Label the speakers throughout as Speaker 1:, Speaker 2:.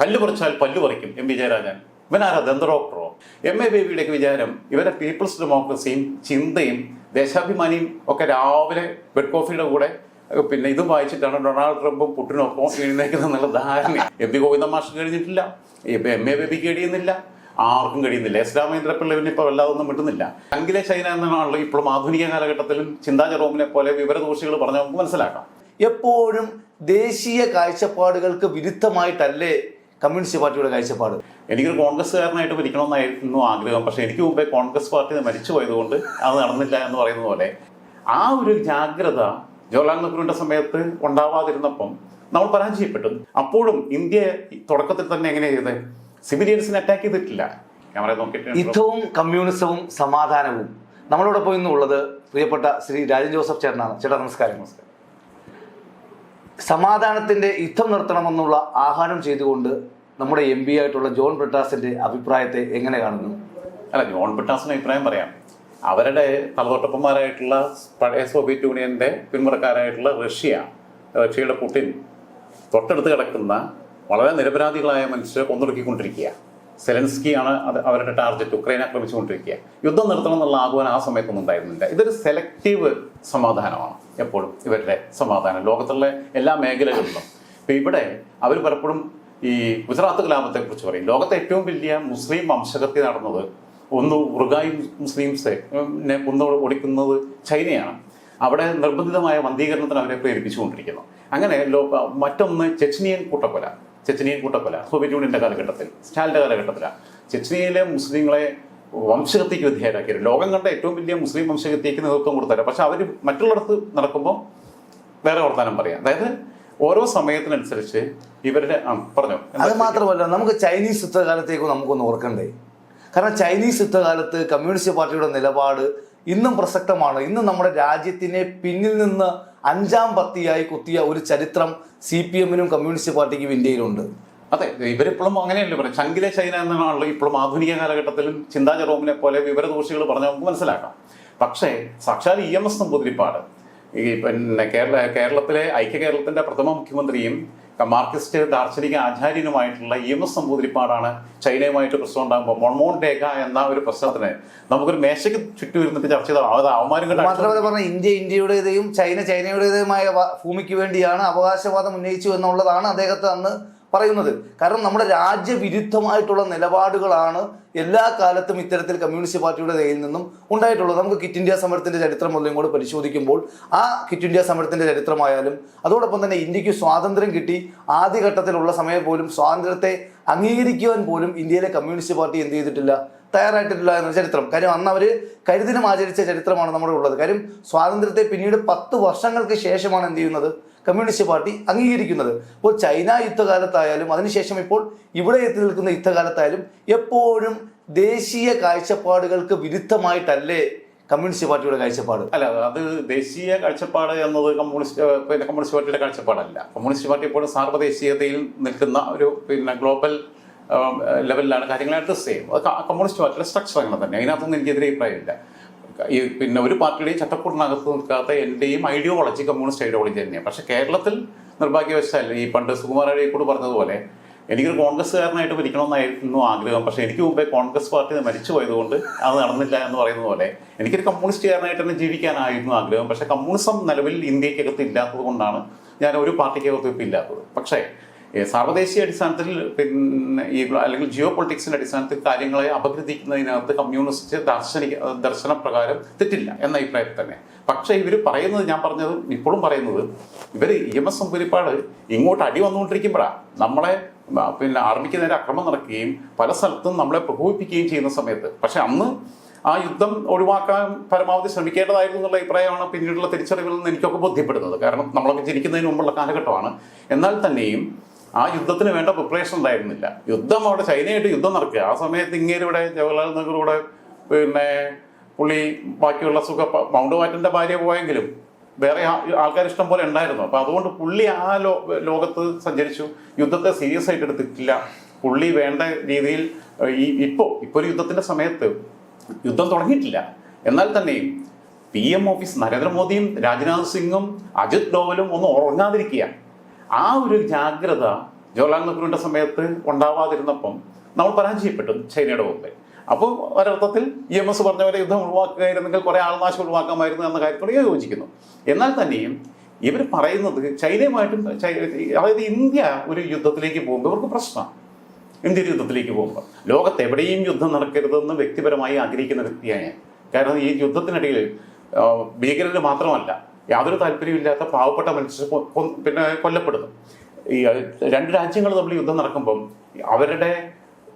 Speaker 1: പല്ല് പറിച്ചാൽ പല്ല് പറിക്കും എം വി ജയരാജൻ. ഇവനാരാ? ദന്ത ഡോക്ടറോ? എം എ ബേബിയുടെയൊക്കെ വിചാരം ഇവരെ പീപ്പിൾസ് ഡെമോക്രസിയും ചിന്തയും ദേശാഭിമാനിയും ഒക്കെ രാവിലെ ബെഡ് കോഫിയുടെ കൂടെ പിന്നെ ഇതും വായിച്ചിട്ടാണ് ഡൊണാൾഡ് ട്രംപും പുട്ടിനൊപ്പം എഴുന്നേക്കുന്നത് എന്നുള്ള ധാരണ. എം പി ഗോവിന്ദ മാഷ് കഴിഞ്ഞിട്ടില്ല. എം എ ബേബിക്ക് കഴിയുന്നില്ല. ആർക്കും കഴിയുന്നില്ല. എസ് രാമേന്ദ്രപിള്ളവിന് ഇപ്പോൾ വല്ലാതെ ഒന്നും കിട്ടുന്നില്ല അങ്കിലെ ചൈന എന്നാണല്ലോ ഇപ്പോഴും ആധുനിക കാലഘട്ടത്തിലും ചിന്താ ജെറോമിനെ പോലെ വിവരദോഷികൾ പറഞ്ഞ് നമുക്ക് മനസ്സിലാക്കാം.
Speaker 2: എപ്പോഴും ദേശീയ കാഴ്ചപ്പാടുകൾക്ക് വിരുദ്ധമായിട്ടല്ലേ കമ്മ്യൂണിസ്റ്റ് പാർട്ടിയുടെ കാഴ്ചപ്പാട്.
Speaker 1: എനിക്കൊരു കോൺഗ്രസ്സുകാരനായിട്ട് ഭരിക്കണമെന്നായിരുന്നു ആഗ്രഹം. പക്ഷെ എനിക്ക് മുമ്പേ കോൺഗ്രസ് പാർട്ടി മരിച്ചു പോയതുകൊണ്ട് അത് നടന്നില്ല എന്ന് പറയുന്ന പോലെ ആ ഒരു ജാഗ്രത ജവഹർലാൽ നെഹ്റുവിന്റെ സമയത്ത് ഉണ്ടാവാതിരുന്നപ്പം നമ്മൾ പരാജയപ്പെട്ടു. അപ്പോഴും ഇന്ത്യ തുടക്കത്തിൽ തന്നെ എങ്ങനെ ചെയ്തത് സിവിലിയൻസിനെ അറ്റാക്ക് ചെയ്തിട്ടില്ല. ക്യാമറ നോക്കിയിട്ട്
Speaker 2: യുദ്ധവും കമ്മ്യൂണിസവും സമാധാനവും. നമ്മളോടൊപ്പം ഇന്നുള്ളത് പ്രിയപ്പെട്ട ശ്രീ രാജൻ ജോസഫ് ചേട്ടനാണ്. ചേട്ടാ നമസ്കാരം. നമസ്കാരം. സമാധാനത്തിന്റെ യുദ്ധം നിർത്തണമെന്നുള്ള ആഹ്വാനം ചെയ്തുകൊണ്ട് നമ്മുടെ എം പി ആയിട്ടുള്ള ജോൺ ബ്രിട്ടാസിന്റെ അഭിപ്രായത്തെ എങ്ങനെ കാണുന്നു?
Speaker 1: അല്ല ജോൺ ബ്രിട്ടാസിന്റെ അഭിപ്രായം പറയാം. അവരുടെ തലതൊട്ടപ്പന്മാരായിട്ടുള്ള പഴയ സോവിയറ്റ് യൂണിയന്റെ പിന്മുറക്കാരായിട്ടുള്ള റഷ്യ റഷ്യയുടെ പുടിൻ തൊട്ടടുത്ത് കിടക്കുന്ന വളരെ നിരപരാധികളായ മനുഷ്യരെ കൊന്നൊടുക്കിക്കൊണ്ടിരിക്കുക. സെലൻസ്കിയാണ് അത് അവരുടെ ടാർഗറ്റ് ഉക്രൈൻ ആക്രമിച്ചുകൊണ്ടിരിക്കുക. യുദ്ധം നിർത്തണം എന്നുള്ള ആഹ്വാനം ആ സമയത്തൊന്നും ഉണ്ടായിരുന്നില്ല. ഇതൊരു സെലക്റ്റീവ് സമാധാനമാണ് എപ്പോഴും ഇവരുടെ സമാധാനം. ലോകത്തുള്ള എല്ലാ മേഖലകളിലും. ഇപ്പം ഇവിടെ അവർ പലപ്പോഴും ഈ ഗുജറാത്ത് ഗ്രാമത്തെ കുറിച്ച് പറയും. ലോകത്തെ ഏറ്റവും വലിയ മുസ്ലിം വംശകത്തി നടന്നത് ഒന്ന് ഉറുഗായി മുസ്ലിംസെ ഒന്ന് ഓടിക്കുന്നത് ചൈനയാണ്. അവിടെ നിർബന്ധിതമായ വന്ധീകരണത്തിന് അവരെ പ്രേരിപ്പിച്ചുകൊണ്ടിരിക്കുന്നു. അങ്ങനെ മറ്റൊന്ന് ചെച്നിയൻ കൂട്ടക്കൊല ചെച്നിയൻ കൂട്ടക്കൊല സോവിയറ്റ് യൂണിയന്റെ കാലഘട്ടത്തിൽ സ്റ്റാലിന്റെ കാലഘട്ടത്തിലാണ് ചെച്നിയയിലെ മുസ്ലിങ്ങളെ വംശഹത്യക്ക് വിധേയരാക്കിയത്. ലോകം കണ്ട ഏറ്റവും വലിയ മുസ്ലിം വംശഹത്യക്ക് നേതൃത്വം കൊടുത്തരാം പക്ഷെ അവർ മറ്റുള്ളിടത്ത് നടക്കുമ്പോൾ വേറെ വർത്താനം പറയാം. അതായത് ഓരോ സമയത്തിനനുസരിച്ച് ഇവരുടെ ആ പറഞ്ഞു.
Speaker 2: അത് മാത്രമല്ല നമുക്ക് ചൈനീസ് യുദ്ധകാലത്തേക്ക് നമുക്കൊന്ന് ഓർക്കണ്ടേ. കാരണം ചൈനീസ് യുദ്ധകാലത്ത് കമ്മ്യൂണിസ്റ്റ് പാർട്ടിയുടെ നിലപാട് ഇന്നും പ്രസക്തമാണ്. ഇന്ന് നമ്മുടെ രാജ്യത്തിനെ പിന്നിൽ നിന്ന് അഞ്ചാം പത്തിയായി കുത്തിയ ഒരു ചരിത്രം സി പി എമ്മിനും കമ്മ്യൂണിസ്റ്റ് പാർട്ടിക്കും ഇന്ത്യയിലുണ്ട്.
Speaker 1: അതെ ഇവരിപ്പോഴും അങ്ങനെയല്ലേ പറയും ചങ്കിലെ ചൈന എന്നാണല്ലോ ഇപ്പോഴും ആധുനിക കാലഘട്ടത്തിലും ചിന്താ ജെറോമിനെ പോലെ വിവരദോഷികൾ പറഞ്ഞ് നമുക്ക് മനസ്സിലാക്കാം. പക്ഷേ സാക്ഷാൽ ഇ എം എസ് നമ്പൂതിരിപ്പാട് ഈ പിന്നെ കേരള കേരളത്തിലെ ഐക്യ കേരളത്തിന്റെ പ്രഥമ മുഖ്യമന്ത്രിയും മാർക്സിസ്റ്റ് ദാർശനിക ആചാര്യനുമായിട്ടുള്ള ഇ എം എസ് നമ്പൂതിരിപ്പാടാണ് ചൈനയുമായിട്ട് പ്രശ്നം ഉണ്ടാകുമ്പോൾ മൊൺമോൺ രേഖ എന്ന ഒരു പ്രശ്നത്തിന് നമുക്കൊരു മേശയ്ക്ക് ചുറ്റും ചർച്ച ചെയ്താൽ അത് അവമാനം
Speaker 2: മാത്രമല്ല പറഞ്ഞ ഇന്ത്യ ഇന്ത്യയുടേതും ചൈന ചൈനയുടേതുമായ ഭൂമിക്ക് വേണ്ടിയാണ് അവകാശവാദം ഉന്നയിച്ചു എന്നുള്ളതാണ് അദ്ദേഹത്തെ അന്ന് പറയുന്നത്. കാരണം നമ്മുടെ രാജ്യവിരുദ്ധമായിട്ടുള്ള നിലപാടുകളാണ് എല്ലാ കാലത്തും ഇത്തരത്തിൽ കമ്മ്യൂണിസ്റ്റ് പാർട്ടിയുടെ കയ്യിൽ നിന്നും ഉണ്ടായിട്ടുള്ളത്. നമുക്ക് കിറ്റ് ഇന്ത്യ സമരത്തിന്റെ ചരിത്രം മുതലും കൂടെ പരിശോധിക്കുമ്പോൾ ആ കിറ്റ് ഇന്ത്യ സമരത്തിന്റെ ചരിത്രമായാലും അതോടൊപ്പം തന്നെ ഇന്ത്യയ്ക്ക് സ്വാതന്ത്ര്യം കിട്ടി ആദ്യഘട്ടത്തിലുള്ള സമയം പോലും സ്വാതന്ത്ര്യത്തെ അംഗീകരിക്കുവാൻ പോലും ഇന്ത്യയിലെ കമ്മ്യൂണിസ്റ്റ് പാർട്ടി എന്ത് ചെയ്തിട്ടില്ല? തയ്യാറായിട്ടില്ല എന്ന ചരിത്രം. കാര്യം അന്ന് അവർ കരുതിനും ആചരിച്ച ചരിത്രമാണ് നമ്മുടെ ഉള്ളത്. കാര്യം സ്വാതന്ത്ര്യത്തെ പിന്നീട് പത്ത് വർഷങ്ങൾക്ക് ശേഷമാണ് എന്ത് ചെയ്യുന്നത്? കമ്മ്യൂണിസ്റ്റ് പാർട്ടി അംഗീകരിക്കുന്നത്. അപ്പോൾ ചൈന യുദ്ധകാലത്തായാലും അതിനുശേഷം ഇപ്പോൾ ഇവിടെ എത്തി നിൽക്കുന്ന യുദ്ധകാലത്തായാലും എപ്പോഴും ദേശീയ കാഴ്ചപ്പാടുകൾക്ക് വിരുദ്ധമായിട്ടല്ലേ കമ്മ്യൂണിസ്റ്റ് പാർട്ടിയുടെ കാഴ്ചപ്പാട്?
Speaker 1: അല്ല അത് ദേശീയ കാഴ്ചപ്പാട് എന്നത് കമ്മ്യൂണിസ്റ്റ് പിന്നെ കമ്മ്യൂണിസ്റ്റ് പാർട്ടിയുടെ കാഴ്ചപ്പാടല്ല. കമ്മ്യൂണിസ്റ്റ് പാർട്ടി ഇപ്പോഴും സാർവദേശീയതയിൽ നിൽക്കുന്ന ഒരു പിന്നെ ഗ്ലോബൽ ലെവലിലാണ് കാര്യങ്ങൾ അഡ്രസ് ചെയ്യും അത് കമ്മ്യൂണിസ്റ്റ് പാർട്ടിയുടെ സ്ട്രക്ചർ അങ്ങനെ തന്നെ. അതിനകത്തൊന്നും എനിക്കെതിരെ അഭിപ്രായമില്ല. ഈ പിന്നെ ഒരു പാർട്ടിയുടെയും ചട്ടക്കൂടിനകത്ത് നിൽക്കാത്ത എന്റെയും ഐഡിയോളജി കമ്മ്യൂണിസ്റ്റ് ഐഡിയോളജി തന്നെയാണ് പക്ഷേ കേരളത്തിൽ നിർഭാഗ്യവശാൽ ഈ പണ്ട് സുകുമാര അഴീക്കോട് പറഞ്ഞതുപോലെ എനിക്കൊരു കോൺഗ്രസ്സുകാരനായിട്ട് ഭരിക്കണമെന്നായിരുന്നു ആഗ്രഹം. പക്ഷെ എനിക്ക് മുമ്പേ കോൺഗ്രസ് പാർട്ടി മരിച്ചു പോയതുകൊണ്ട് അത് നടന്നില്ല എന്ന് പറയുന്ന പോലെ എനിക്കൊരു കമ്മ്യൂണിസ്റ്റുകാരനായിട്ട് തന്നെ ജീവിക്കാനായിരുന്നു ആഗ്രഹം. പക്ഷേ കമ്മ്യൂണിസം നിലവിൽ ഇന്ത്യക്കകത്ത് ഇല്ലാത്തത് കൊണ്ടാണ് ഞാൻ ഒരു പാർട്ടിക്കകത്ത് ഇപ്പം ഇല്ലാത്തത്. പക്ഷേ സാർവദേശീയ അടിസ്ഥാനത്തിൽ പിന്നെ ഈ അല്ലെങ്കിൽ ജിയോ പൊളിറ്റിക്സിന്റെ അടിസ്ഥാനത്തിൽ കാര്യങ്ങളെ അപഗ്രഥിക്കുന്നതിനകത്ത് കമ്മ്യൂണിസ്റ്റ് ദാർശനിക ദർശനപ്രകാരം തെറ്റില്ല എന്ന അഭിപ്രായത്തിൽ തന്നെ. പക്ഷേ ഇവർ പറയുന്നത് ഞാൻ പറഞ്ഞത് ഇപ്പോഴും പറയുന്നത് ഇവർ ഇ എം എസ് സംഭരിപ്പാട് ഇങ്ങോട്ട് അടി വന്നുകൊണ്ടിരിക്കുമ്പോഴാണ് നമ്മളെ പിന്നെ ആർമിക്ക് നേരെ അക്രമം നടക്കുകയും പല സ്ഥലത്തും നമ്മളെ പ്രകോപിപ്പിക്കുകയും ചെയ്യുന്ന സമയത്ത്. പക്ഷെ അന്ന് ആ യുദ്ധം ഒഴിവാക്കാൻ പരമാവധി ശ്രമിക്കേണ്ടതായിരുന്നു എന്നുള്ള അഭിപ്രായമാണ് പിന്നീടുള്ള തിരിച്ചറിവിൽ നിന്ന് എനിക്കൊക്കെ ബോധ്യപ്പെടുന്നത്. കാരണം നമ്മളൊക്കെ ജനിക്കുന്നതിന് മുമ്പുള്ള കാലഘട്ടമാണ്. എന്നാൽ തന്നെയും ആ യുദ്ധത്തിന് വേണ്ട പ്രിപ്പറേഷൻ ഉണ്ടായിരുന്നില്ല. യുദ്ധം അവിടെ ചൈനയായിട്ട് യുദ്ധം നടക്കുക. ആ സമയത്ത് ഇങ്ങനെ ഇവിടെ ജവഹർലാൽ നെഹ്റു ഇവിടെ പിന്നെ പുള്ളി ബാക്കിയുള്ള സുഖ മൗണ്ട് ബാറ്റന്റെ ഭാര്യ പോയെങ്കിലും വേറെ ആൾക്കാർ ഇഷ്ടം പോലെ ഉണ്ടായിരുന്നു. അപ്പം അതുകൊണ്ട് പുള്ളി ആ ലോ ലോകത്ത് സഞ്ചരിച്ചു. യുദ്ധത്തെ സീരിയസ് ആയിട്ട് എടുത്തിട്ടില്ല. പുള്ളി വേണ്ട രീതിയിൽ ഈ ഇപ്പോൾ ഇപ്പോൾ ഒരു യുദ്ധത്തിന്റെ സമയത്ത് യുദ്ധം തുടങ്ങിയിട്ടില്ല. എന്നാൽ തന്നെയും പി എം ഓഫീസ് നരേന്ദ്രമോദിയും രാജ്നാഥ് സിംഗും അജിത് ഡോവലും ഒന്നും ഉറങ്ങാതിരിക്കുക ആ ഒരു ജാഗ്രത ജവഹർലാൽ നെഹ്റുവിന്റെ സമയത്ത് ഉണ്ടാവാതിരുന്നപ്പം നമ്മൾ പരാജയപ്പെട്ടു ചൈനയുടെ മുമ്പേ അപ്പോൾ ഒരർത്ഥത്തിൽ ഇ എം എസ് പറഞ്ഞ പോലെ യുദ്ധം ഒഴിവാക്കുകയായിരുന്നെങ്കിൽ കുറെ ആൾനാശം ഒഴിവാക്കാമായിരുന്നു എന്ന കാര്യത്തോട് യോജിക്കുന്നു. എന്നാൽ തന്നെയും ഇവർ പറയുന്നത് ചൈനയുമായിട്ടും അതായത് ഇന്ത്യ ഒരു യുദ്ധത്തിലേക്ക് പോകുമ്പോൾ ഇവർക്ക് പ്രശ്നമാണ്. ഇന്ത്യ യുദ്ധത്തിലേക്ക് പോകുമ്പോൾ. ലോകത്ത് എവിടെയും യുദ്ധം നടക്കരുതെന്ന് വ്യക്തിപരമായി ആഗ്രഹിക്കുന്ന വ്യക്തിയാണ് ഞാൻ. കാരണം ഈ യുദ്ധത്തിനിടയിൽ ഭീകരർ മാത്രമല്ല യാതൊരു താല്പര്യമില്ലാത്ത പാവപ്പെട്ട മനുഷ്യർ പിന്നെ കൊല്ലപ്പെടുന്നു. ഈ രണ്ട് രാജ്യങ്ങൾ തമ്മിൽ യുദ്ധം നടക്കുമ്പം അവരുടെ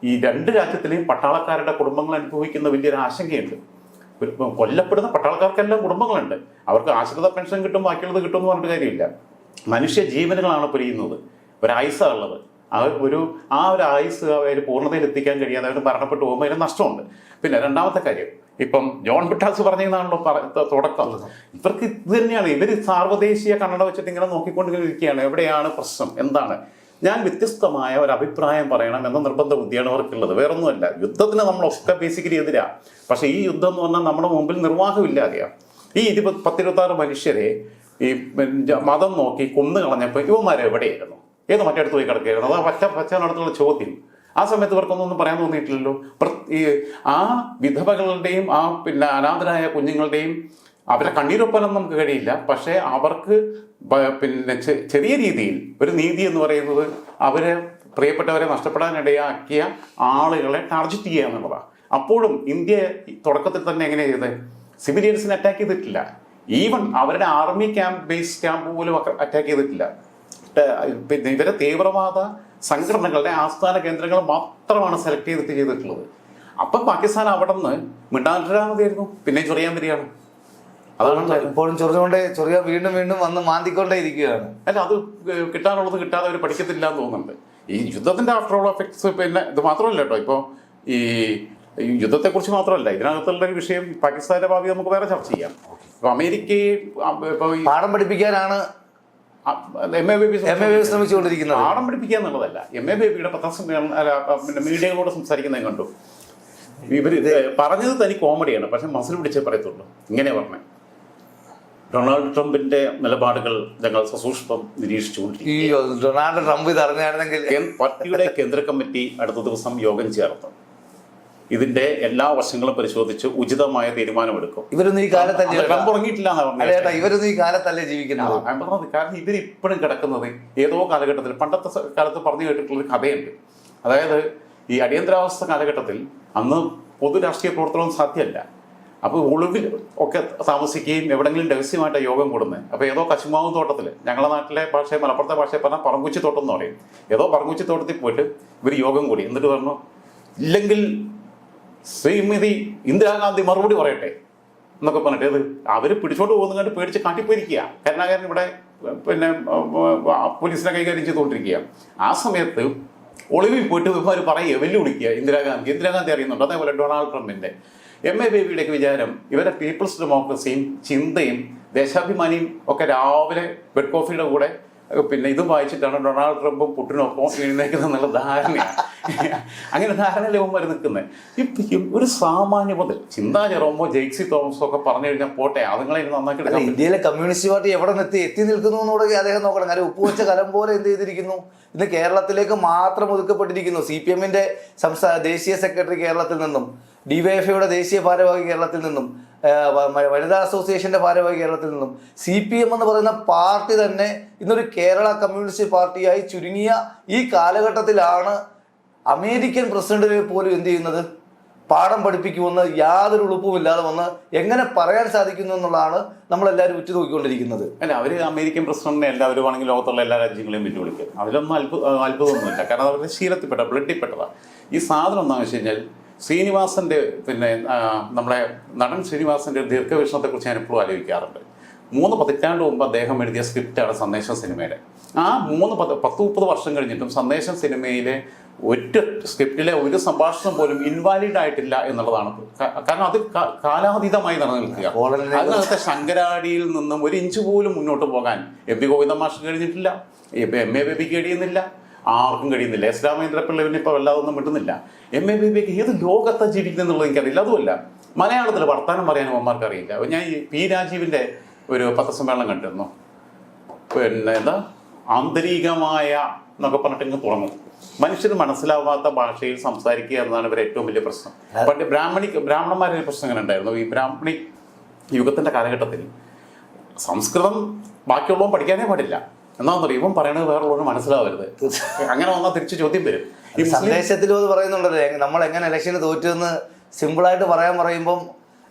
Speaker 1: ഈ രണ്ട് രാജ്യത്തിലെയും പട്ടാളക്കാരുടെ കുടുംബങ്ങൾ അനുഭവിക്കുന്ന വലിയൊരു ആശങ്കയുണ്ട്. കൊല്ലപ്പെടുന്ന പട്ടാളക്കാർക്കെല്ലാം കുടുംബങ്ങളുണ്ട്. അവർക്ക് ആശ്രിത പെൻഷൻ കിട്ടും ബാക്കിയുള്ളത് കിട്ടും എന്ന് പറഞ്ഞിട്ട് കാര്യമില്ല. മനുഷ്യ ജീവനുകളാണ് പൊരിയുന്നത്. ഒരായുസാണ് ഉള്ളത്. ആ ഒരു ആ ഒരു ആയുസ് അവർ പൂർണതയിൽ എത്തിക്കാൻ കഴിയാതെ അവർ മരണപ്പെട്ടു പോകുമ്പോൾ അതിന് നഷ്ടമുണ്ട്. പിന്നെ രണ്ടാമത്തെ കാര്യം ഇപ്പം ജോൺ ബിട്ടാസ് പറഞ്ഞതാണല്ലോ പറ- തുടക്കം. ഇവർക്ക് ഇത് തന്നെയാണ്. ഇവർ സാർവദേശീയ കണ്ണട വെച്ചിട്ട് ഇങ്ങനെ നോക്കിക്കൊണ്ടിരിക്കുകയാണ്. എവിടെയാണ് പ്രശ്നം? എന്താണ്? ഞാൻ വ്യത്യസ്തമായ ഒരു അഭിപ്രായം പറയണം എന്ന നിർബന്ധ ബുദ്ധിയാണ് അവർക്കുള്ളത് വേറൊന്നുമല്ല. യുദ്ധത്തിന് നമ്മളൊക്കെ ബേസിക്കലി എതിരാ. പക്ഷേ ഈ യുദ്ധം എന്ന് പറഞ്ഞാൽ നമ്മുടെ മുമ്പിൽ നിർവാഹമില്ലാതെയാണ് ഈ ഇരുപത് പത്തിരുപത്താറ് മനുഷ്യരെ ഈ മതം നോക്കി കൊന്നു കളഞ്ഞപ്പോൾ ഇവന്മാരെവിടെയായിരുന്നു? ഏത് മറ്റടുത്ത് പോയി കിടക്കുകയായിരുന്നു? അതാ പച്ച പച്ച നടത്തുള്ള ചോദ്യം. ആ സമയത്ത് ഇവർക്കൊന്നും പറയാൻ തോന്നിയിട്ടില്ലല്ലോ. ഈ ആ വിധവകളുടെയും ആ പിന്നെ അനാഥരായ കുഞ്ഞുങ്ങളുടെയും അവരെ കണ്ണീരൊപ്പനം നമുക്ക് കഴിയില്ല. പക്ഷേ അവർക്ക് പിന്നെ ചെറിയ രീതിയിൽ ഒരു നീതി എന്ന് പറയുന്നത് അവരെ പ്രിയപ്പെട്ടവരെ നഷ്ടപ്പെടാനിടയാക്കിയ ആളുകളെ ടാർജറ്റ് ചെയ്യുക എന്നുള്ളതാണ്. അപ്പോഴും ഇന്ത്യ തുടക്കത്തിൽ തന്നെ എങ്ങനെ ചെയ്തത് സിവിലിയൻസിനെ അറ്റാക്ക് ചെയ്തിട്ടില്ല. ഈവൻ അവരുടെ ആർമി ക്യാമ്പ് ബേസ് ക്യാമ്പ് പോലും അറ്റാക്ക് ചെയ്തിട്ടില്ല. പിന്നെ ഇവരെ തീവ്രവാദ സംഘടനകളുടെ ആസ്ഥാന കേന്ദ്രങ്ങൾ മാത്രമാണ് സെലക്ട് ചെയ്തിട്ട് ചെയ്തിട്ടുള്ളത്. അപ്പം പാകിസ്ഥാൻ അവിടെ നിന്ന് മിണ്ടാണ്ടിരാ മതിയായിരുന്നു പിന്നെ ചൊറിയാൻ വരികയാണ്. അതാണ്
Speaker 2: ഇപ്പോഴും ചൊറിഞ്ഞുകൊണ്ട് ചൊറിയ വീണ്ടും വീണ്ടും വന്ന് മാന്തിക്കൊണ്ടേ ഇരിക്കുകയാണ്.
Speaker 1: അല്ല അത് കിട്ടാനുള്ളത് കിട്ടാതെ അവർ പഠിക്കത്തില്ല എന്ന് തോന്നുന്നുണ്ട്. ഈ യുദ്ധത്തിന്റെ ആഫ്റ്റർ ഓൾ എഫക്ട്സ് പിന്നെ ഇത് മാത്രമല്ല കേട്ടോ. ഇപ്പോൾ ഈ യുദ്ധത്തെ യുദ്ധത്തെക്കുറിച്ച് മാത്രമല്ല ഇതിനകത്തുള്ള ഒരു വിഷയം പാകിസ്ഥാന്റെ ഭാവി നമുക്ക് വേറെ ചർച്ച ചെയ്യാം. ഇപ്പൊ അമേരിക്കയെ ഇപ്പോൾ
Speaker 2: പാഠം പഠിപ്പിക്കാനാണ്
Speaker 1: M A Baby
Speaker 2: M A ശ്രമിച്ചുകൊണ്ടിരിക്കുന്നത്
Speaker 1: പാഠം പഠിപ്പിക്കുക എന്നുള്ളതല്ല. എം എ ബേബിയുടെ പത്രസമ്മേളനം അല്ല പിന്നെ മീഡിയകളോട് സംസാരിക്കുന്നത് കണ്ടു. ഇവർ പറഞ്ഞത് തനി കോമഡിയാണ് പക്ഷെ മസിൽ പിടിച്ചേ പറയത്തുള്ളൂ. ഇങ്ങനെ പറഞ്ഞേ. ഡൊണാൾഡ് ട്രംപിന്റെ നിലപാടുകൾ ഞങ്ങൾ സസൂക്ഷ്മം നിരീക്ഷിച്ചുകൊണ്ടിരിക്കും
Speaker 2: ഡൊണാൾഡ് ട്രംപ് ഇത് അറിഞ്ഞായിരുന്നെങ്കിൽ.
Speaker 1: പാർട്ടിയുടെ കേന്ദ്ര കമ്മിറ്റി അടുത്ത ദിവസം യോഗം ചേർന്നു ഇതിന്റെ എല്ലാ വശങ്ങളും പരിശോധിച്ച് ഉചിതമായ തീരുമാനമെടുക്കും.
Speaker 2: ഇവരൊന്നും ഈ കാലത്തല്ലേ
Speaker 1: ട്രംപ് ഉറങ്ങിയിട്ടില്ല
Speaker 2: ഇവരൊന്നും ഈ കാലത്തല്ലേ ജീവിക്കുന്നത്?
Speaker 1: ഞാൻ പറഞ്ഞത് കാരണം ഇവർ ഇപ്പോഴും കിടക്കുന്നത് ഏതോ കാലഘട്ടത്തിൽ പണ്ടത്തെ കാലത്ത് പറഞ്ഞു കേട്ടിട്ടുള്ള ഒരു കഥയുണ്ട്. അതായത് ഈ അടിയന്തരാവസ്ഥ കാലഘട്ടത്തിൽ അന്ന് പൊതു രാഷ്ട്രീയ പ്രവർത്തനവും സാധ്യമല്ല. അപ്പോൾ ഒളിവിൽ ഒക്കെ താമസിക്കുകയും എവിടെങ്കിലും രഹസ്യമായിട്ട് യോഗം കൂടുന്നത്. അപ്പോൾ ഏതോ കശുമാവ് തോട്ടത്തിൽ ഞങ്ങളുടെ നാട്ടിലെ ഭാഷയെ മലപ്പുറത്തെ ഭാഷയെ പറഞ്ഞാൽ പറങ്കുച്ചി തോട്ടം എന്ന് പറയും. ഏതോ പറങ്കുച്ചി തോട്ടത്തിൽ പോയിട്ട് ഇവർ യോഗം കൂടി. എന്നിട്ട് പറഞ്ഞു ഇല്ലെങ്കിൽ ശ്രീമതി ഇന്ദിരാഗാന്ധി മറുപടി പറയട്ടെ എന്നൊക്കെ പറഞ്ഞിട്ട് അത് അവർ പിടിച്ചോണ്ട് പോകുന്ന കണ്ട് പേടിച്ച് കാട്ടിപ്പോയിരിക്കുക. കരുണാകരൻ ഇവിടെ പിന്നെ പോലീസിനെ കൈകാര്യം ചെയ്തുകൊണ്ടിരിക്കുക. ആ സമയത്ത് ഒളിവിൽ പോയിട്ട് അവർ പറയുക വെല്ലുവിളിക്കുക ഇന്ദിരാഗാന്ധി. ഇന്ദിരാഗാന്ധി അറിയുന്നുണ്ട്. അതേപോലെ ഡൊണാൾഡ് ട്രംപിന്റെ. എം എ ബേബിയുടെയൊക്കെ വിചാരം ഇവരെ പീപ്പിൾസ് ഡെമോക്രസിയും ചിന്തയും ദേശാഭിമാനിയും ഒക്കെ രാവിലെ ബെഡ് കോഫിയുടെ കൂടെ പിന്നെ ഇതും വായിച്ചിട്ടാണ് ഡൊണാൾഡ് ട്രംപും പുട്ടിനൊപ്പം എഴുന്നേക്കുന്നത് എന്നുള്ള ധാരണയാണ് അങ്ങനെ ധാരണയിൽ ഇവന്മാർ നിൽക്കുന്നത് ഇപ്പം ഒരു സാമാന്യ മുതൽ ചിന്താ ജെറോമോ ജെയ്ക്സി തോമസോ ഒക്കെ പറഞ്ഞു കഴിഞ്ഞാൽ പോട്ടെ അതുങ്ങളെ നന്നാക്കി
Speaker 2: ഇന്ത്യയിലെ കമ്മ്യൂണിസ്റ്റ് പാർട്ടി എവിടെ നിർത്തി എത്തി നിൽക്കുന്നു എന്നുകൂടെ അദ്ദേഹം നോക്കണം. കാര്യം ഉപ്പുവെച്ച കലം പോലെ എന്ത് ചെയ്തിരിക്കുന്നു? ഇന്ന് കേരളത്തിലേക്ക് മാത്രം ഒതുക്കപ്പെട്ടിരിക്കുന്നു. സി പി എമ്മിന്റെ സംസ്ഥാന ദേശീയ സെക്രട്ടറി കേരളത്തിൽ നിന്നും ഡിവൈഎഫ്ഐയുടെ ദേശീയ ഭാരവാഹി കേരളത്തിൽ നിന്നും വനിതാ അസോസിയേഷന്റെ ഭാരവാഹി കേരളത്തിൽ നിന്നും സി പി എം എന്ന് പറയുന്ന പാർട്ടി തന്നെ ഇന്നൊരു കേരള കമ്മ്യൂണിസ്റ്റ് പാർട്ടിയായി ചുരുങ്ങിയ ഈ കാലഘട്ടത്തിലാണ് അമേരിക്കൻ പ്രസിഡന്റിനെ പോലും എന്ത് ചെയ്യുന്നത്? പാഠം പഠിപ്പിക്കുമെന്ന് യാതൊരു ഉളുപ്പുമില്ലാതെ വന്ന് എങ്ങനെ പറയാൻ സാധിക്കുന്നു എന്നുള്ളതാണ് നമ്മളെല്ലാവരും ഉറ്റുനോക്കിക്കൊണ്ടിരിക്കുന്നത്.
Speaker 1: അല്ല അവർ അമേരിക്കൻ പ്രസിഡന്റിനെ എല്ലാവരും ആണെങ്കിൽ ലോകത്തുള്ള എല്ലാ രാജ്യങ്ങളെയും വെല്ലുവിളിക്കും. അതിലൊന്നും അത്ഭുത അത്ഭുതമൊന്നുമില്ല. കാരണം അവരുടെ ശീലത്തിൽപ്പെട്ട ബ്ലഡിൽപ്പെട്ടതാണ് ഈ സാധനം എന്താണെന്ന് വെച്ച് കഴിഞ്ഞാൽ ശ്രീനിവാസന്റെ പിന്നെ നമ്മളെ നമ്മുടെ നടൻ ശ്രീനിവാസന്റെ ഒരു ദീർഘവീക്ഷണത്തെക്കുറിച്ച് ഞാൻ എപ്പോഴും ആലോചിക്കാറുണ്ട്. മൂന്ന് പതിറ്റാണ്ട് മുമ്പ് അദ്ദേഹം എഴുതിയ സ്ക്രിപ്റ്റാണ് സന്ദേശം സിനിമയുടെ ആ മൂന്ന് പത്ത് പത്ത് മുപ്പത് വർഷം കഴിഞ്ഞിട്ടും സന്ദേശം സിനിമയിലെ ഒറ്റ സ്ക്രിപ്റ്റിലെ ഒരു സംഭാഷണം പോലും ഇൻവാലിഡ് ആയിട്ടില്ല എന്നുള്ളതാണ്. കാരണം അത് കാലാതീതമായി നിലനിൽക്കുക. അതിനകത്തെ ശങ്കരാടിയിൽ നിന്നും ഒരു ഇഞ്ച് പോലും മുന്നോട്ട് പോകാൻ എം പി ഗോവിന്ദ മാഷ് കഴിഞ്ഞിട്ടില്ല. എം എ ബേബിക്ക് കഴിയുന്നില്ല. ആർക്കും കഴിയുന്നില്ല. എസ് രാമേന്ദ്ര പിള്ളവിന് ഇപ്പോൾ വല്ലാതെ ഒന്നും കിട്ടുന്നില്ല എം എ ബി ബിക്ക് ഏത് ലോകത്താണ് ജീവിക്കുന്നത് എന്നുള്ളത് എനിക്കറിയില്ല. അതുമല്ല മലയാളത്തിൽ വർത്താനം പറയാനും അമ്മമാർക്ക് അറിയില്ല. ഞാൻ ഈ പി രാജീവിന്റെ ഒരു പത്രസമ്മേളനം കണ്ടിരുന്നു. പിന്നെ എന്താ? ആന്തരികമായ എന്നൊക്കെ പറഞ്ഞിട്ട് ഇങ്ങ് തുടങ്ങും മനുഷ്യന് മനസ്സിലാവാത്ത ഭാഷയിൽ സംസാരിക്കുക എന്നതാണ് ഇവർ ഏറ്റവും വലിയ പ്രശ്നം. പണ്ട് ബ്രാഹ്മണി ബ്രാഹ്മണന്മാരുടെ പ്രശ്നം എങ്ങനെ ഉണ്ടായിരുന്നു. ഈ ബ്രാഹ്മണി യുഗത്തിന്റെ കാലഘട്ടത്തിൽ സംസ്കൃതം ബാക്കിയുള്ളവൻ പഠിക്കാനേ പാടില്ല. എന്നാന്ന് പറയും? ഇവൻ പറയണത് വേറെ മനസ്സിലാവരുത്. അങ്ങനെ വന്നാൽ തിരിച്ച് ചോദ്യം വരും. ഈ
Speaker 2: സന്ദേശത്തിലും അത് പറയുന്നുണ്ടല്ലോ. നമ്മൾ എങ്ങനെ ഇലക്ഷന് തോറ്റുവെന്ന് സിമ്പിളായിട്ട് പറയാൻ പറയുമ്പം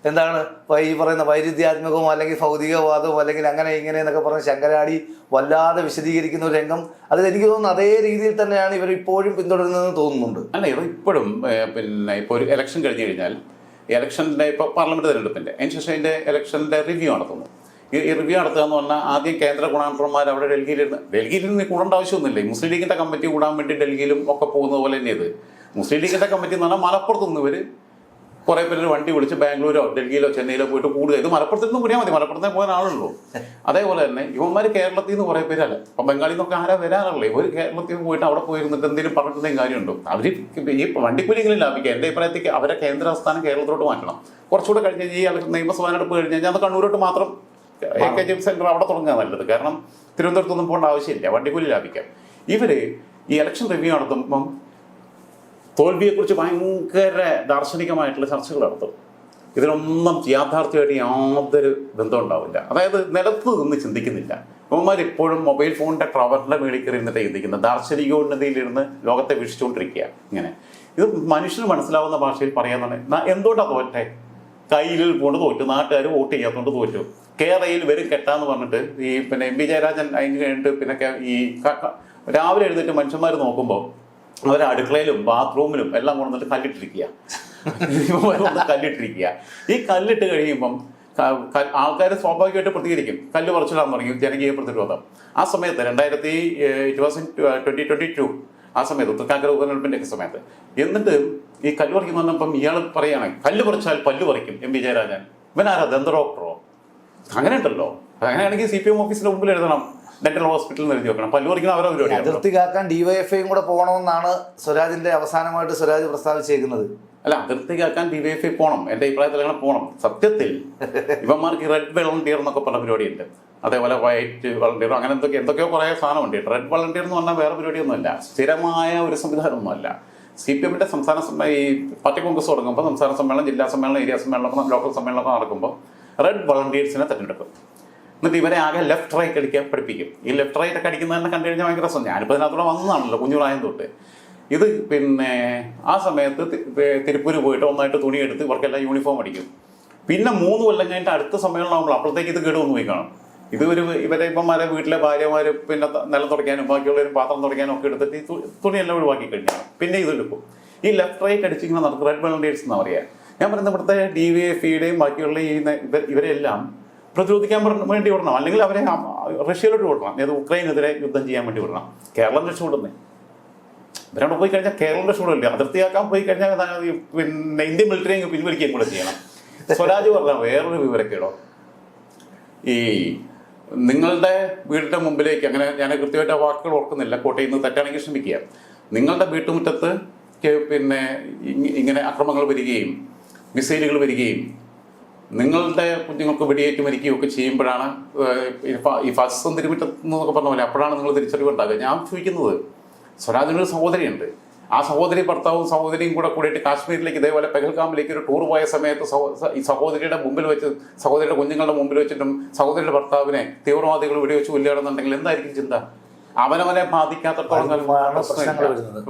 Speaker 2: എന്താണ്? ഈ പറയുന്ന വൈരുദ്ധ്യാത്മകവും അല്ലെങ്കിൽ ഭൗതികവാദവും അല്ലെങ്കിൽ അങ്ങനെ ഇങ്ങനെ എന്നൊക്കെ പറഞ്ഞ് ശങ്കരാടി വല്ലാതെ വിശദീകരിക്കുന്ന ഒരു രംഗം. അത് എനിക്ക് തോന്നുന്നു അതേ രീതിയിൽ തന്നെയാണ് ഇവർ ഇപ്പോഴും പിന്തുടരുന്നതെന്ന് തോന്നുന്നുണ്ട്.
Speaker 1: അല്ല ഇത് ഇപ്പോഴും പിന്നെ ഇപ്പോൾ ഒരു ഇലക്ഷൻ കഴിഞ്ഞു കഴിഞ്ഞാൽ ഇലക്ഷന്റെ ഇപ്പോൾ പാർലമെന്റ് തിരഞ്ഞെടുപ്പിന്റെ അതിന് ശേഷം അതിന്റെ ഇലക്ഷന്റെ റിവ്യൂ നടത്തുന്നു ഈ റിവ്യൂ നടത്തുക എന്ന് പറഞ്ഞാൽ ആദ്യം കേന്ദ്ര ഗുണാൻഫർമാർ അവിടെ ഡൽഹിയിലിരുന്ന് ഡൽഹിയിലിരുന്ന് കൂടേണ്ട ആവശ്യമൊന്നുമില്ല. മുസ്ലിം ലീഗിന്റെ കമ്മിറ്റി കൂടാൻ വേണ്ടി ഡൽഹിയിലും ഒക്കെ പോകുന്നത് പോലെ തന്നെ ഇത്. മുസ്ലിം ലീഗിന്റെ കമ്മിറ്റി എന്ന് പറഞ്ഞാൽ മലപ്പുറത്ത് നിന്ന് ഇവർ കുറേ പേര് വണ്ടി വിളിച്ച് ബാംഗ്ലൂരോ ഡൽഹിയിലോ ചെന്നൈയിലോ പോയിട്ട് കൂടുക. ഇത് മലപ്പുറത്ത് നിന്ന് കൂടിയാൽ മതി. മലപ്പുറത്തേ പോകാൻ ആളുള്ളൂ അതേപോലെ തന്നെ ഇവന്മാർ കേരളത്തിൽ നിന്ന് കുറേ പേരല്ല അപ്പം ബംഗാളിൽ നിന്നൊക്കെ ആരാ വരാറുള്ളൂ ഇവർ കേരളത്തിൽ നിന്ന് പോയിട്ട് അവിടെ പോയിരുന്നിട്ട് എന്തെങ്കിലും പറഞ്ഞിട്ടുണ്ടെങ്കിൽ കാര്യമുണ്ടോ? അവർ ഈ വണ്ടിക്കൂലിയെങ്കിലും ലാഭിക്കുക. എന്റെ അഭിപ്രായത്തിൽ അവരെ കേന്ദ്ര ആസ്ഥാനം കേരളത്തിലോട്ട് മാറ്റണം. കുറച്ചുകൂടെ കഴിഞ്ഞ് ഈ ഇലക്ഷൻ നിയമസഭാ തെരഞ്ഞെടുപ്പ് കഴിഞ്ഞ് കഴിഞ്ഞാൽ അത് കണ്ണൂരോട്ട് മാത്രം A K G M centre അവിടെ തുടങ്ങുക നല്ലത്. കാരണം തിരുവനന്തപുരത്തൊന്നും പോകേണ്ട ആവശ്യമില്ല. വണ്ടിക്കൂലി ലാഭിക്കാം. ഇവർ ഈ ഇലക്ഷൻ റിവ്യൂ നടത്തുമ്പം തോൽവിയെക്കുറിച്ച് ഭയങ്കര ദാർശനികമായിട്ടുള്ള ചർച്ചകൾ നടത്തും. ഇതിനൊന്നും യാഥാർത്ഥ്യമായിട്ട് യാതൊരു ബന്ധം ഉണ്ടാവില്ല. അതായത് നിലത്ത് നിന്ന് ചിന്തിക്കുന്നില്ല. അമ്മമാർ ഇപ്പോഴും മൊബൈൽ ഫോണിന്റെ കവറിന്റെ മേളിൽ കയറി ഇരുന്നിട്ട് ചിന്തിക്കുന്നത് ദാർശനികോന്നതിയിലിരുന്ന് ലോകത്തെ വീക്ഷിച്ചുകൊണ്ടിരിക്കുക. ഇങ്ങനെ. ഇത് മനുഷ്യന് മനസ്സിലാവുന്ന ഭാഷയിൽ പറയാന്നാണ് എന്തുകൊണ്ടാണ് തോറ്റേ കയ്യിൽ കൊണ്ട് തോറ്റു നാട്ടുകാർ വോട്ട് ചെയ്യാത്തതുകൊണ്ട് തോറ്റു. കേരളയിൽ വരും കെട്ടാന്ന് പറഞ്ഞിട്ട് ഈ പിന്നെ എം പി ജയരാജൻ അതിന് കഴിഞ്ഞിട്ട് പിന്നെ ഈ രാവിലെ എഴുന്നേറ്റ് മനുഷ്യന്മാർ നോക്കുമ്പോൾ അവർ അടുക്കളയിലും ബാത്റൂമിലും എല്ലാം കൊണ്ടുവന്നിട്ട് കല്ലിട്ടിരിക്കുക. കല്ലിട്ടിരിക്കുക. ഈ കല്ലിട്ട് കഴിയുമ്പം ആൾക്കാർ സ്വാഭാവികമായിട്ട് പ്രതികരിക്കും. കല്ല് പറിച്ചിടാൻ തുടങ്ങി ജനകീയ പ്രതിരോധം. ആ സമയത്ത് രണ്ടായിരത്തി it was twenty twenty two ആ സമയത്ത് തൃക്കാക്കര ഉപതെരഞ്ഞെടുപ്പിന്റെ ഒക്കെ സമയത്ത്. എന്നിട്ട് ഈ കല്ല് പറിക്കുന്ന പറഞ്ഞപ്പം ഇയാൾ പറയുകയാണ് കല്ല് പറിച്ചാൽ പല്ല് പറിക്കും എം പി ജയരാജൻ. ഇവനാരാ ദന്ത ഡോക്ടറോ? അങ്ങനെ ഉണ്ടല്ലോ അങ്ങനെയാണെങ്കിൽ സി പി എം ഓഫീസിന്റെ മുമ്പിൽ എഴുതണം ഡെന്റൽ ഹോസ്പിറ്റലിൽ എഴുതി വെക്കണം. പല്ല് പറിക്കുന്ന അവരെ പരിപാടിയാണ്
Speaker 2: അതിർത്തി കാക്കാൻ ഡിവൈഎഫ്ഐയും കൂടെ പോകണമെന്നാണ് സ്വരാജിന്റെ അവസാനമായിട്ട് സ്വരാജ് പ്രസ്താവിച്ചേക്കുന്നത്
Speaker 1: അല്ല അതിർത്തി കാക്കാൻ ഡിവൈഎഫ്ഐ പോകണം. എന്റെ അഭിപ്രായത്തിൽ അങ്ങനെ പോകണം. സത്യത്തിൽ ഇവന്മാർക്ക് റെഡ് വളണ്ടിയർ എന്നൊക്കെ പറഞ്ഞ പരിപാടിയുണ്ട്. അതേപോലെ വൈറ്റ് വളണ്ടിയർ അങ്ങനെ എന്തൊക്കെ എന്തൊക്കെയോ കുറേ സാധനമുണ്ട്. റെഡ് വളണ്ടിയർ എന്ന് പറഞ്ഞാൽ വേറെ പരിപാടിയൊന്നുമല്ല. സ്ഥിരമായ ഒരു സംവിധാനമൊന്നുമല്ല. സി പി എമ്മിന്റെ സംസ്ഥാന ഈ പാർട്ടി കോൺഗ്രസ് തുടങ്ങുമ്പോൾ സംസ്ഥാന സമ്മേളനം ജില്ലാ സമ്മേളനം ഏരിയ സമ്മേളനം ലോക്കൽ സമ്മേളനം നടക്കുമ്പോൾ റെഡ് വളണ്ടിയേഴ്സിനെ തിരഞ്ഞെടുക്കും. എന്നിട്ട് ഇവരെ ആകെ ലെഫ്റ്റ് റൈറ്റ് അടിക്കാൻ പഠിപ്പിക്കും. ഈ ലെഫ്റ്റ് റൈറ്റ് ഒക്കെ അടിക്കുന്നതന്നെ കണ്ടു കഴിഞ്ഞാൽ ഭയങ്കര രസം. ഞാനിപ്പോൾ ഇതിനകത്തൂടെ വന്നതാണല്ലോ കുഞ്ഞുറായം തൊട്ട്. ഇത് പിന്നെ ആ സമയത്ത് തിരുപ്പൂര് പോയിട്ട് ഒന്നായിട്ട് തുണിയെടുത്ത് ഇവർക്കെല്ലാം യൂണിഫോം അടിക്കും. പിന്നെ മൂന്ന് കൊല്ലം കഴിഞ്ഞിട്ട് അടുത്ത സമ്മേളനം ആകുമ്പോൾ അപ്പോഴത്തേക്ക് ഇത് കേട് വന്നു പോയി കാണും. ഇത് ഒരു ഇവരെ ഇപ്പന്മാരെ വീട്ടിലെ ഭാര്യമാര് പിന്നെ നിലം തുടയ്ക്കാനും ബാക്കിയുള്ളവരും പാത്രം തുടയ്ക്കാനും ഒക്കെ എടുത്തിട്ട് ഈ തുണിയെല്ലാം ഒഴിവാക്കി കഴിഞ്ഞാൽ പിന്നെ ഇത് എടുക്കും. ഈ ലെഫ്റ്റ് റൈറ്റ് അടിച്ചിങ്ങനെ നടക്കും. റെഡ് വളണ്ടിയേഴ്സ് എന്ന് പറയുക ഞാൻ പറയുന്നത് ഇവിടുത്തെ ഡി വി എ ഇയുടെയും ബാക്കിയുള്ള ഈ ഇവരെല്ലാം പ്രതിരോധിക്കാൻ വേണ്ടി വിടണം. അല്ലെങ്കിൽ അവരെ റഷ്യയിലോട്ട് വിടണം. ഏത് ഉക്രൈനെതിരെ യുദ്ധം ചെയ്യാൻ വേണ്ടി വിടണം. കേരളം രക്ഷപ്പെടുന്നേ. ഇവരവിടെ പോയി കഴിഞ്ഞാൽ കേരളം രക്ഷപ്പെടില്ല അതിർത്തിയാക്കാൻ പോയി കഴിഞ്ഞാൽ പിന്നെ ഇന്ത്യൻ മിലിറ്ററി പിൻവലിക്കുകയും കൂടെ ചെയ്യണം. സ്വരാജ് പറഞ്ഞ വേറൊരു വിവരക്കേടോ? ഈ നിങ്ങളുടെ വീടിന്റെ മുമ്പിലേക്ക് അങ്ങനെ ഞാൻ കൃത്യമായിട്ട് വാക്കുകൾ ഓർക്കുന്നില്ല കോട്ടയിൽ നിന്ന് തെറ്റാണെങ്കിൽ ശ്രമിക്കുക നിങ്ങളുടെ വീട്ടുമുറ്റത്ത് പിന്നെ ഇങ്ങനെ അക്രമങ്ങൾ വരികയും മിസൈലുകൾ വരികയും നിങ്ങളുടെ കുഞ്ഞുങ്ങൾക്ക് വെടിയേറ്റ് മരിക്കുകയും ഒക്കെ ചെയ്യുമ്പോഴാണ് ഈ ഫാസിസം തിരുമിറ്റത്ത് എന്നൊക്കെ പറഞ്ഞ പോലെ അപ്പോഴാണ് നിങ്ങൾ തിരിച്ചറിവുണ്ടാകുക ഞാൻ ചോദിക്കുന്നത് സ്വരാജിനൊരു സഹോദരിയുണ്ട്. ആ സഹോദരി ഭർത്താവും സഹോദരിയും കൂടെ കൂടിയിട്ട് കാശ്മീരിലേക്ക് ഇതേപോലെ പെഹൽഗാമിലേക്ക് ഒരു ടൂർ പോയ സമയത്ത് ഈ സഹോദരിയുടെ മുമ്പിൽ വെച്ച് സഹോദരിയുടെ കുഞ്ഞുങ്ങളുടെ മുമ്പിൽ വെച്ചിട്ടും സഹോദരിയുടെ ഭർത്താവിനെ തീവ്രവാദികൾ വെടിവെച്ച് കൊല്ലുകയാണെന്നുണ്ടെങ്കിൽ എന്തായിരിക്കും ചിന്ത? അവനവനെ ബാധിക്കാത്തടത്തോളം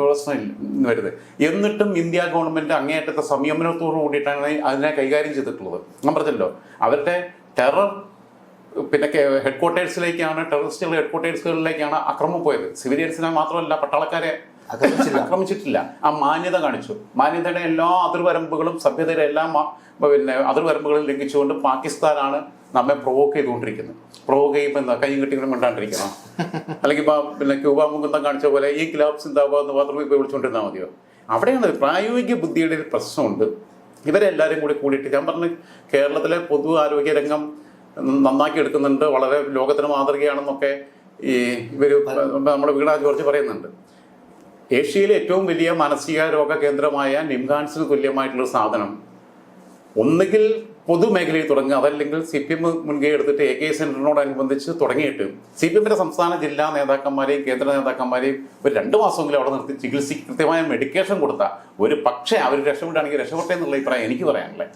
Speaker 2: പ്രശ്നം വരുന്നത്.
Speaker 1: എന്നിട്ടും ഇന്ത്യ ഗവൺമെന്റ് അങ്ങേയറ്റത്തെ സംയമനത്തോടു കൂടിയിട്ടാണ് അതിനെ കൈകാര്യം ചെയ്തിട്ടുള്ളത്. ഞാൻ പറഞ്ഞല്ലോ അവരുടെ ടെറർ പിന്നെ ഹെഡ് ക്വാർട്ടേഴ്സിലേക്കാണ് ടെററിസ്റ്റുകൾ ഹെഡ് ക്വാർട്ടേഴ്സുകളിലേക്കാണ് അക്രമം പോയത്. സിവിലിയൻസിനെ മാത്രമല്ല പട്ടാളക്കാരെ
Speaker 2: ആക്രമിച്ചില്ല.
Speaker 1: ആക്രമിച്ചിട്ടില്ല ആ മാന്യത കാണിച്ചു. മാന്യതയുടെ എല്ലാ അതിർവരമ്പുകളും സഭ്യതയുടെ എല്ലാ പിന്നെ അതിർവരമ്പുകളും ലംഘിച്ചുകൊണ്ട് പാകിസ്ഥാനാണ് നമ്മെ പ്രൊവോക്ക് ചെയ്തുകൊണ്ടിരിക്കുന്നത്. പ്രൊവോക്ക് ചെയ്യുമ്പോൾ എന്താ? കൈയും കെട്ടിങ്ങനെ മിണ്ടാണ്ടിരിക്കണം? അല്ലെങ്കിൽ ഇപ്പൊ പിന്നെ ക്യൂബ മുകുന്ദം കാണിച്ച പോലെ ഈ ക്ലാബ് സിന്താബാദ് എന്ന് മാത്രം ഇപ്പൊ വിളിച്ചുകൊണ്ടിരുന്നാൽ മതിയോ? അവിടെയാണ് പ്രായോഗിക ബുദ്ധിയുടെ ഒരു പ്രശ്നമുണ്ട്. ഇവരെല്ലാവരും കൂടി കൂടിയിട്ട് ഞാൻ പറഞ്ഞു കേരളത്തിലെ പൊതു ആരോഗ്യ രംഗം നന്നാക്കി എടുക്കുന്നുണ്ട്. വളരെ ലോകത്തിന് മാതൃകയാണെന്നൊക്കെ ഈ ഇവർ നമ്മുടെ വീണ ജോർജ് പറയുന്നുണ്ട്. ഏഷ്യയിലെ ഏറ്റവും വലിയ മാനസിക രോഗ കേന്ദ്രമായ നിംഹാൻസിന് തുല്യമായിട്ടുള്ള സാധനം. ഒന്നുകിൽ പൊതുമേഖലയിൽ തുടങ്ങുക അതല്ലെങ്കിൽ സി പി എം മുൻകൈ എടുത്തിട്ട് എ കെ സെന്ററിനോടനുബന്ധിച്ച് തുടങ്ങിയിട്ട് സി പി എമ്മിന്റെ സംസ്ഥാന ജില്ലാ നേതാക്കന്മാരെയും കേന്ദ്ര നേതാക്കന്മാരെയും ഒരു രണ്ട് മാസമെങ്കിലും അവിടെ നിർത്തി ചികിത്സ കൃത്യമായ മെഡിക്കേഷൻ കൊടുത്ത. ഒരു പക്ഷേ അവർ രക്ഷപ്പെട്ടാണെങ്കിൽ രക്ഷപ്പെട്ടെ എന്നുള്ള അഭിപ്രായം എനിക്ക് പറയാനുള്ളത്.